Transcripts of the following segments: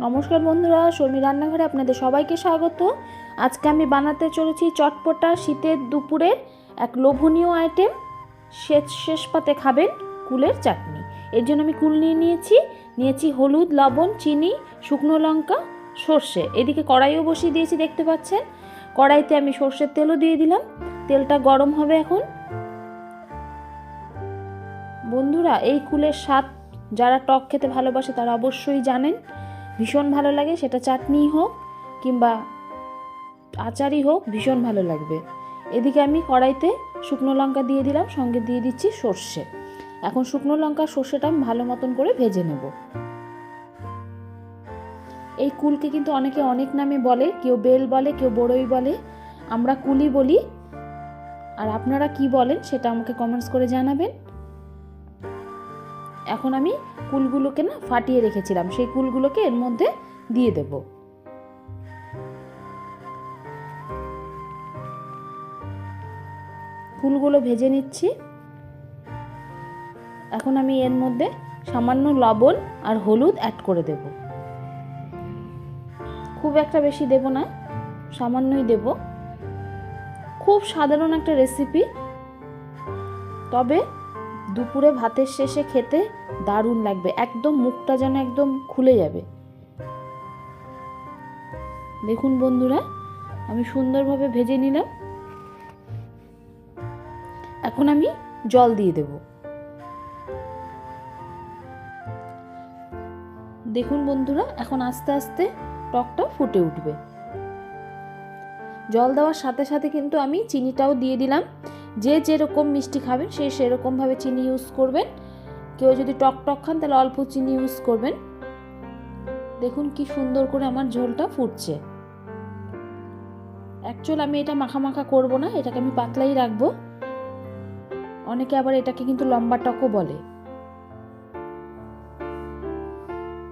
নমস্কার বন্ধুরা, শর্মি রান্নাঘরে আপনাদের সবাইকে স্বাগত। আজকে আমি বানাতে চলেছি চটপটা শীতের দুপুরে এক লোভনীয় আইটেম শেষ শেষ পাতে খাবেন কুলের চাটনি। এর জন্য আমি কুল নিয়ে নিয়েছি। নিয়েছি হলুদ, লবণ, চিনি, শুকনো লঙ্কা, সর্ষে। এদিকে কড়াইও বসিয়ে দিয়েছি, দেখতে পাচ্ছেন? কড়াইতে আমি সর্ষের তেলও দিয়ে দিলাম। তেলটা গরম হবে এখন। বন্ধুরা, এই কুলের স্বাদ যারা টক খেতে ভালোবাসে তারা অবশ্যই জানেন। ভীষণ ভালো লাগে, সেটা চাটনি হোক কিংবা আচারই হোক, ভীষণ ভালো লাগবে। এদিকে আমি কড়াইতে শুকনো লঙ্কা দিয়ে দিলাম, সঙ্গে দিয়ে দিচ্ছি সর্ষে। এখন শুকনো লঙ্কা, সর্ষেটা আমি ভালো মতন করে ভেজে নেব। এই কুলকে কিন্তু অনেকে অনেক নামে বলে, কেউ বেল বলে, কেউ বড়ই বলে। আমরা কুলি বলি। আর আপনারা কি বলেন, সেটা আমাকে কমেন্টস করে জানাবেন। এখন আমি কুলগুলোকে না ফাটিয়ে রেখেছিলাম, সেই কুলগুলোকে এর মধ্যে দিয়ে দেব। কুলগুলো ভেজে নিচ্ছি। এখন আমি এর মধ্যে সামান্য লবণ আর হলুদ অ্যাড করে দেব। খুব একটা বেশি দেব না, সামান্যই দেব। খুব সাধারণ একটা রেসিপি তবে দুপুরে ভাতের শেষে খেতে দারুণ লাগবে। একদম মুখটা যেন একদম খুলে যাবে। দেখুন বন্ধুরা, আমি সুন্দরভাবে ভেজে নিলাম। এখন আমি জল দিয়ে দেব। দেখুন বন্ধুরা, এখন আস্তে আস্তে টকটা ফুটে উঠবে। জল দেওয়ার সাথে সাথে কিন্তু আমি চিনিটাও দিয়ে দিলাম। যে যেরকম মিষ্টি খাবেন, সে সেরকমভাবে চিনি ইউজ করবেন। কেউ যদি টক টক খান, তাহলে অল্প চিনি ইউজ করবেন। দেখুন কি সুন্দর করে আমার ঝোলটা ফুটছে। অ্যাকচুয়াল আমি এটা মাখা করব না, এটাকে আমি পাতলাই রাখব। অনেকে আবার এটাকে কিন্তু লম্বা টকও বলে।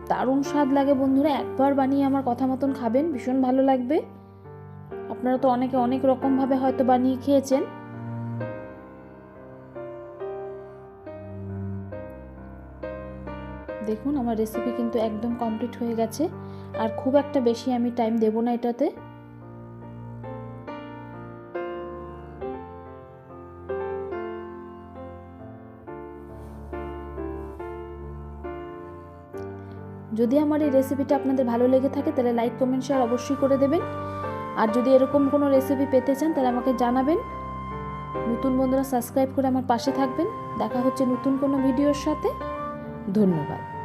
দারুণ স্বাদ লাগে বন্ধুরা, একবার বানিয়ে আমার কথা মতন খাবেন, ভীষণ ভালো লাগবে। আপনারা তো অনেকে অনেক রকমভাবে হয়তো বানিয়ে খেয়েছেন। দেখুন, আমার রেসিপি কিন্তু একদম কমপ্লিট হয়ে গেছে। আর খুব একটা বেশি আমি টাইম দেব না এটাতে। যদি আমার এই রেসিপিটা আপনাদের ভালো লেগে থাকে, তাহলে লাইক কমেন্ট শেয়ার অবশ্যই করে দেবেন। আর যদি এরকম কোনো রেসিপি পেতে চান, তাহলে আমাকে জানাবেন। নতুন বন্ধুরা সাবস্ক্রাইব করে আমার পাশে থাকবেন। দেখা হচ্ছে নতুন কোনো ভিডিওর সাথে। ধন্যবাদ।